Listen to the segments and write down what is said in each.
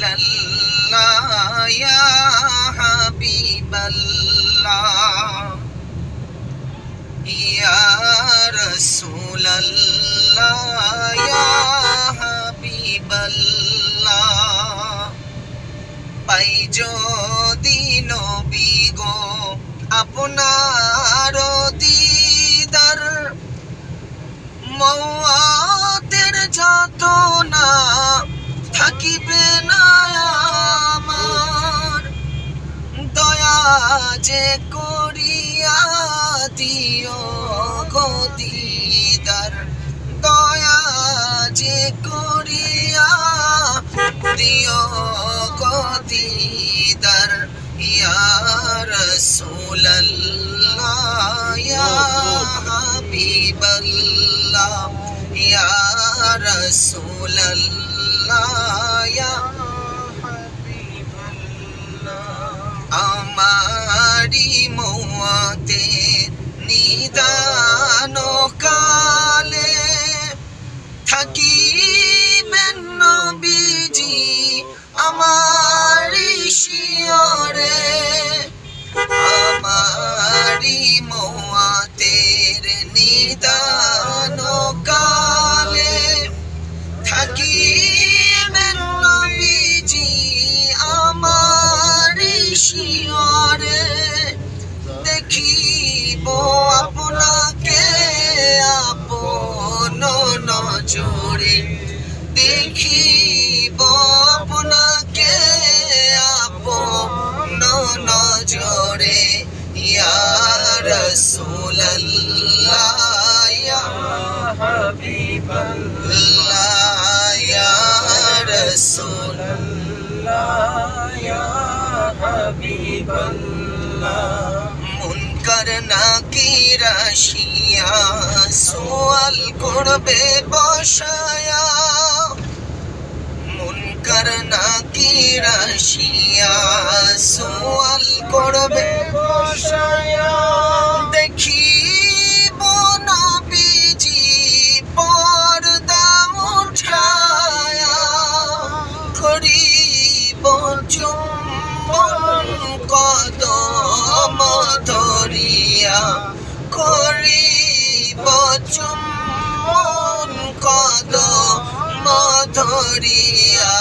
الله يا حبيب الله يا رسول الله يا حبيب الله পাই যদি নবী গো আপনার যে করিয়া দিও গো দিদার। দয়া যে করিয়া দিও গো দিদার। ইয়া রাসূলুল্লাহ, ইয়া হাবিবাল্লাহ, ইয়া রাসূলুল্লাহ আমারি মৌয়াতে নিদান কালে থাকিবেন নবীজি আমারি শিয়রে। আমারি মৌয়াতের নিদান কালে থাকিবেন নবীজি আমার শিয়রে। দেখিব আপনাকে আপন নজরে, ইয়া রাসূলুল্লাহ, ইয়া আল্লাহ ইয়া রাসূল মুনকার নাকির আসিয়া সোয়াল করবে বসায়া মুনকার নাকির আসিয়া সোয়াল করবে বসায়া। দেখিব নবীজি পর্দা উঠায়া। করিব চুম্বন কদম ধরিয়া। করিব চুম্বন কদম ধরিয়া।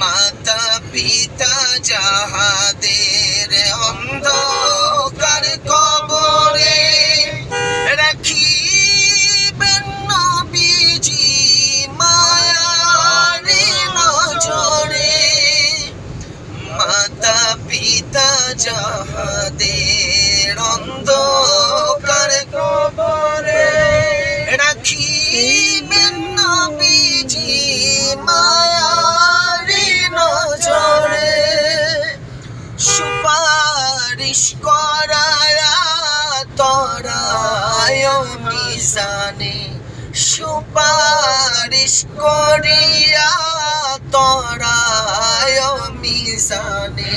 মাতা পিতা যাহাদের অন্ধকার কবরে পিতা যাহাদের অন্ধকার কবরে রাখিবেন নবীজি মায়ারি নজরে। সুপারিশ করায়া তরায় মিজানে। সুপারিশ করিয়া তরায় মিজানে।